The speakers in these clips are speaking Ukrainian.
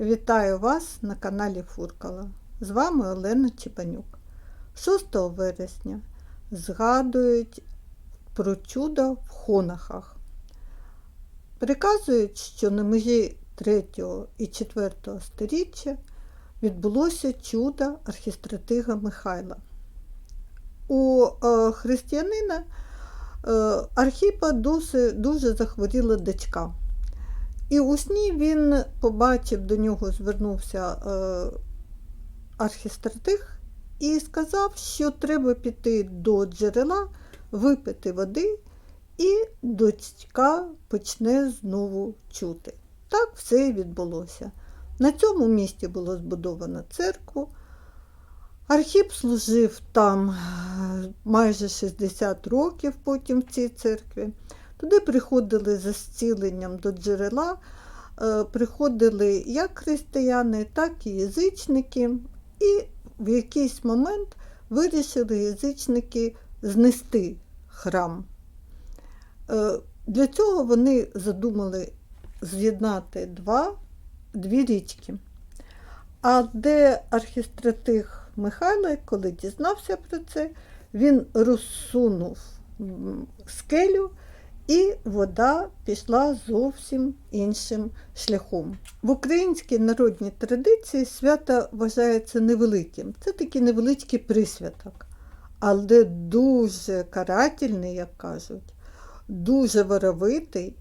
Вітаю вас на каналі Фуркала. З вами Олена Чепанюк. 6 вересня згадують про чудо в Хонахах. Приказують, що на межі 3 і 4 сторіччя відбулося чудо архістратига Михайла. У е, християнина е, Архіпа дуже, дуже захворіла дочка. І у сні він побачив, до нього звернувся е, архістратиг і сказав, що треба піти до джерела, випити води, і дочка почне знову чути. Так все і відбулося. На цьому місці було збудовано церкву. Архіп служив там е, майже 60 років потім в цій церкві. Туди приходили за зціленням до джерела, е, приходили як християни, так і язичники, і в якийсь момент вирішили язичники знести храм. Е, Для цього вони задумали з'єднати два, дві річки. А де архістратиг Михайло, коли дізнався про це, він розсунув скелю, і вода пішла зовсім іншим шляхом. В українській народній традиції свято вважається невеликим. Це такий невеличкий присвяток, але дуже карательний, як кажуть, дуже воровитий,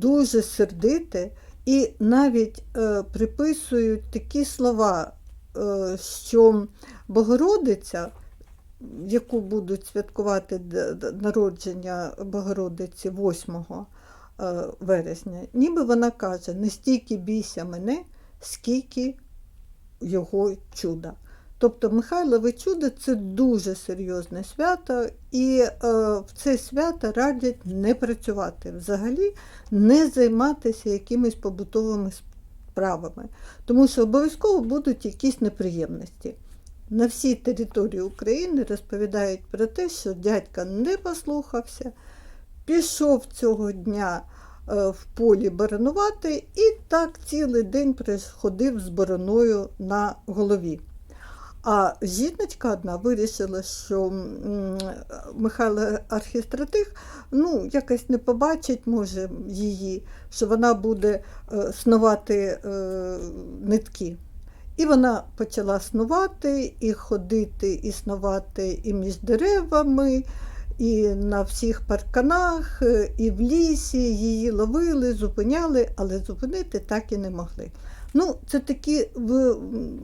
дуже сердитий. І навіть е, приписують такі слова, е, що Богородиця, яку будуть святкувати народження Богородиці 8 е, вересня, ніби вона каже: не стільки бійся мене, скільки його чуда. Тобто Михайлове чудо це дуже серйозне свято, і е, в це свято радять не працювати взагалі, не займатися якимись побутовими справами, тому що обов'язково будуть якісь неприємності. На всій території України розповідають про те, що дядька не послухався, пішов цього дня е, в полі баранувати і так цілий день ходив з бороною на голові. А жіночка одна вирішила, що Михайло Архістратих ну, якось не побачить, може, її, що вона буде е, снувати е, нитки. І вона почала снувати, і ходити, і снувати і між деревами, і на всіх парканах, е, і в лісі її ловили, зупиняли, але зупинити так і не могли. Ну, це такі,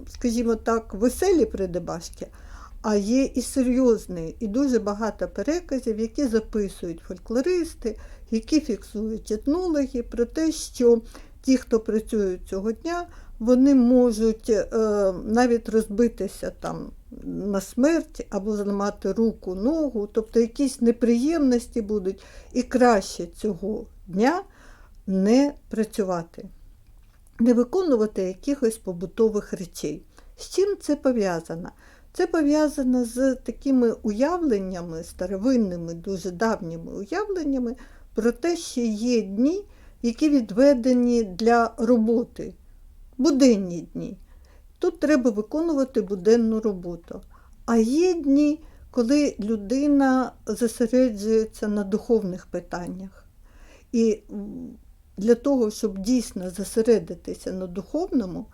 скажімо так, веселі придебашки, а є і серйозні, і дуже багато переказів, які записують фольклористи, які фіксують етнологи про те, що ті, хто працюють цього дня, вони можуть е, навіть розбитися там на смерть або зламати руку, ногу, тобто якісь неприємності будуть, і краще цього дня не працювати не виконувати якихось побутових речей. З чим це пов'язано? Це пов'язано з такими уявленнями, старовинними, дуже давніми уявленнями про те, що є дні, які відведені для роботи, буденні дні. Тут треба виконувати буденну роботу. А є дні, коли людина зосереджується на духовних питаннях. І для того, щоб дійсно зосередитися на духовному,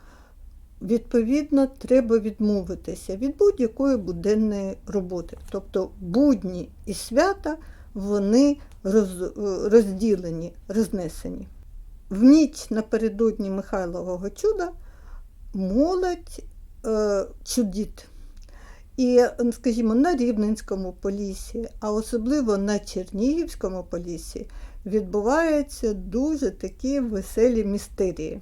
відповідно, треба відмовитися від будь-якої буденної роботи. Тобто будні і свята вони роз- розділені, рознесені. В ніч напередодні Михайлового чуда молодь е, чудить. І, скажімо, на Рівненському полісі, а особливо на Чернігівському полісі, відбуваються дуже такі веселі містерії.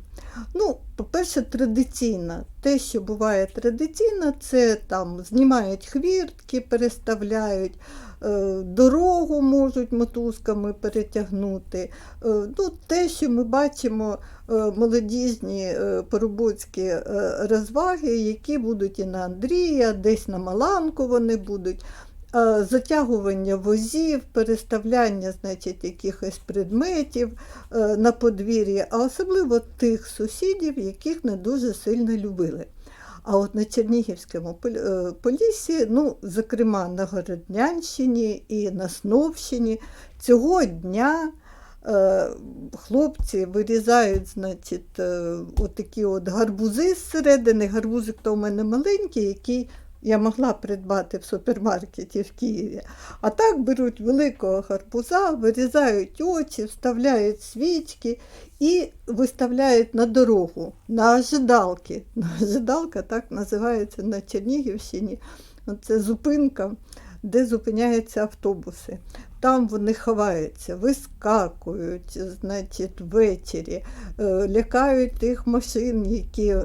Ну, по-перше, традиційно. Те, що буває традиційно, це там знімають хвіртки, переставляють, е, дорогу можуть мотузками перетягнути. Е, ну, те, що ми бачимо е, молодіжні поробоцькі розваги, які будуть і на Андрія, десь на Маланку вони будуть. Е, затягування возів, переставляння значить, якихось предметів е, на подвір'ї, а особливо тих сусідів, яких не дуже сильно любили. А от на Чернігівському е, ну, зокрема на Городнянщині і на Сновщині, цього дня е, хлопці вирізають, значить, е, отакі от гарбузи зсередини. Гарбузик то у мене маленький, який я могла придбати в супермаркеті в Києві. А так беруть великого гарбуза, вирізають очі, вставляють свічки і виставляють на дорогу, на ожидалки. На ожидалка так називається на Чернігівщині. Це зупинка, де зупиняються автобуси. Там вони ховаються, вискакують, значить, ввечері, е, лякають тих машин, які е,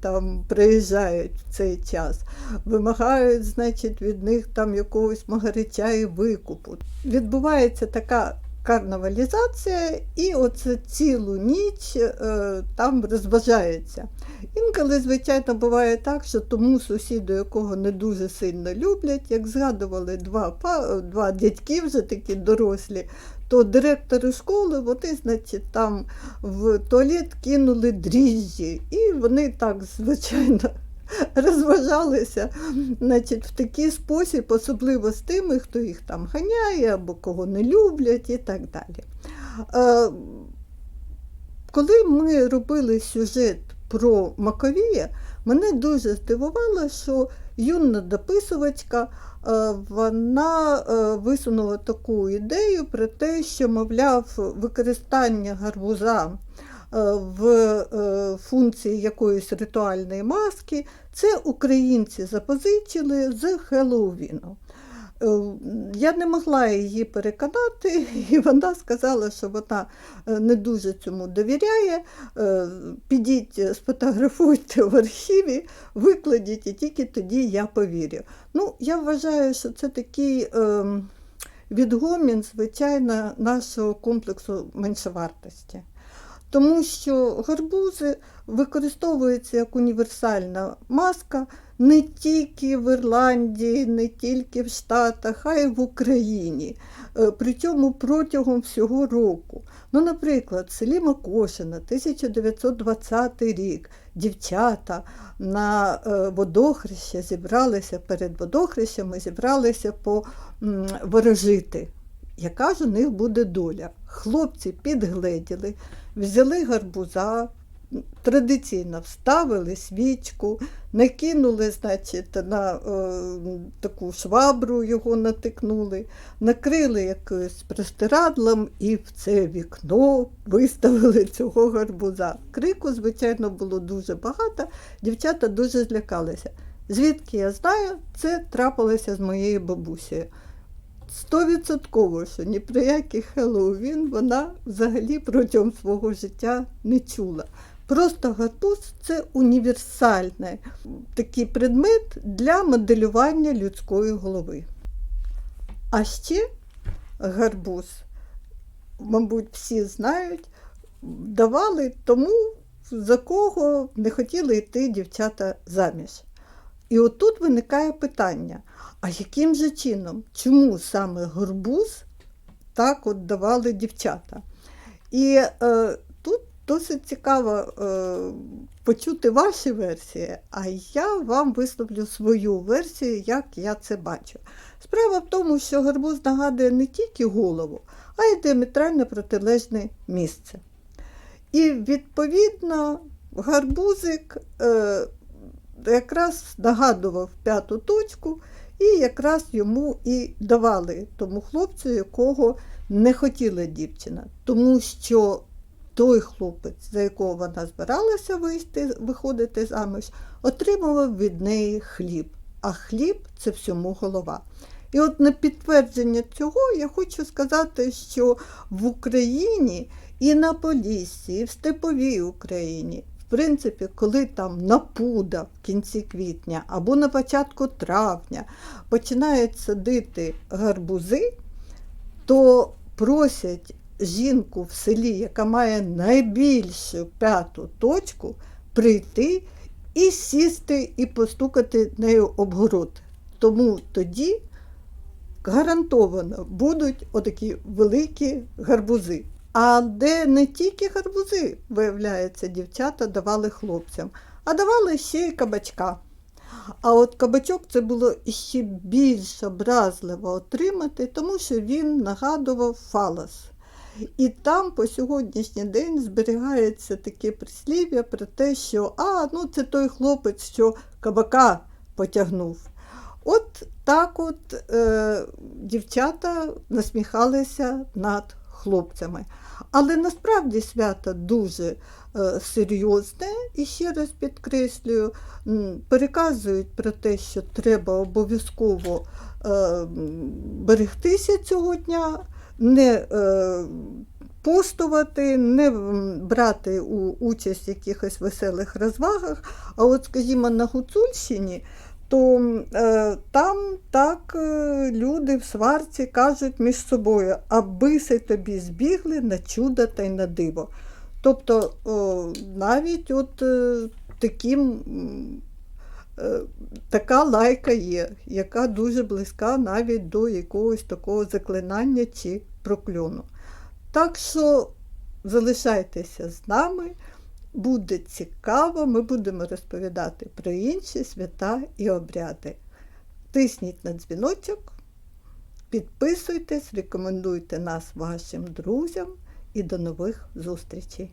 там приїжджають в цей час, вимагають, значить, від них там якогось магарича і викупу. Відбувається така карнавалізація, і оце цілу ніч е, там розважається. Інколи, звичайно, буває так, що тому сусіду, якого не дуже сильно люблять, як згадували два, два дядьки вже такі дорослі, то директору школи вони, значить, там в туалет кинули дріжджі, і вони так, звичайно, розважалися значить, в такий спосіб, особливо з тими, хто їх там ганяє або кого не люблять і так далі. Е, коли ми робили сюжет про Маковія, мене дуже здивувало, що юна дописувачка е, вона е, висунула таку ідею про те, що, мовляв, використання гарбуза в е, функції якоїсь ритуальної маски, це українці запозичили з Хеллоуіну. Е, Я не могла її переконати, і вона сказала, що вона е, не дуже цьому довіряє. Е, Підіть, е, сфотографуйте в архіві, викладіть, і тільки тоді я повірю. Ну, я вважаю, що це такий е, відгомін, звичайно, нашого комплексу меншовартості. Тому що гарбузи використовуються як універсальна маска не тільки в Ірландії, не тільки в Штатах, а й в Україні. Е, Причому протягом всього року. Ну, наприклад, в селі Макошина, 1920 рік, дівчата на е, водохреще зібралися перед водохрещами, зібралися по ворожити. Яка ж у них буде доля? Хлопці підгледіли, взяли гарбуза, традиційно вставили свічку, накинули, значить, на е, таку швабру його натикнули, накрили якоюсь простирадлом і в це вікно виставили цього гарбуза. Крику, звичайно, було дуже багато, дівчата дуже злякалися. Звідки я знаю, це трапилося з моєю бабусею. Стовідсотково, що ні про який Хеллоуін вона взагалі протягом свого життя не чула. Просто гарбуз це універсальний такий предмет для моделювання людської голови. А ще гарбуз, мабуть, всі знають, давали тому, за кого не хотіли йти дівчата заміж. І отут виникає питання: а яким же чином, чому саме гарбуз так от давали дівчата? І е, тут досить цікаво е, почути ваші версії, а я вам висловлю свою версію, як я це бачу. Справа в тому, що гарбуз нагадує не тільки голову, а й діаметрально протилежне місце. І відповідно гарбузик е, якраз нагадував п'яту точку, і якраз йому і давали тому хлопцю, якого не хотіла дівчина. Тому що той хлопець, за якого вона збиралася вийти, виходити заміж, отримував від неї хліб. А хліб це всьому голова. І от на підтвердження цього я хочу сказати, що в Україні і на Поліссі, і в Степовій Україні, принципі, коли там напуда в кінці квітня або на початку травня починають садити гарбузи, то просять жінку в селі, яка має найбільшу п'яту точку, прийти і сісти і постукати нею об город. Тому тоді гарантовано будуть отакі великі гарбузи. А де не тільки гарбузи, виявляється, дівчата давали хлопцям, а давали ще й кабачка. А от кабачок це було ще більш образливо отримати, тому що він нагадував фалос. І там по сьогоднішній день зберігається таке прислів'я про те, що а, ну це той хлопець, що кабака потягнув. От так от е, дівчата насміхалися над хлопцями. Але насправді свято дуже е, серйозне і ще раз підкреслюю, переказують про те, що треба обов'язково е, берегтися цього дня, не е, постувати, не брати у, участь в якихось веселих розвагах. А от, скажімо, на Гуцульщині то е, там так е, люди в сварці кажуть між собою, аби се тобі збігли на чудо та й на диво. Тобто о, навіть от е, таким, е, така лайка є, яка дуже близька навіть до якогось такого заклинання чи прокльону. Так що залишайтеся з нами. Буде цікаво, ми будемо розповідати про інші свята і обряди. Тисніть на дзвіночок, підписуйтесь, рекомендуйте нас вашим друзям і до нових зустрічей!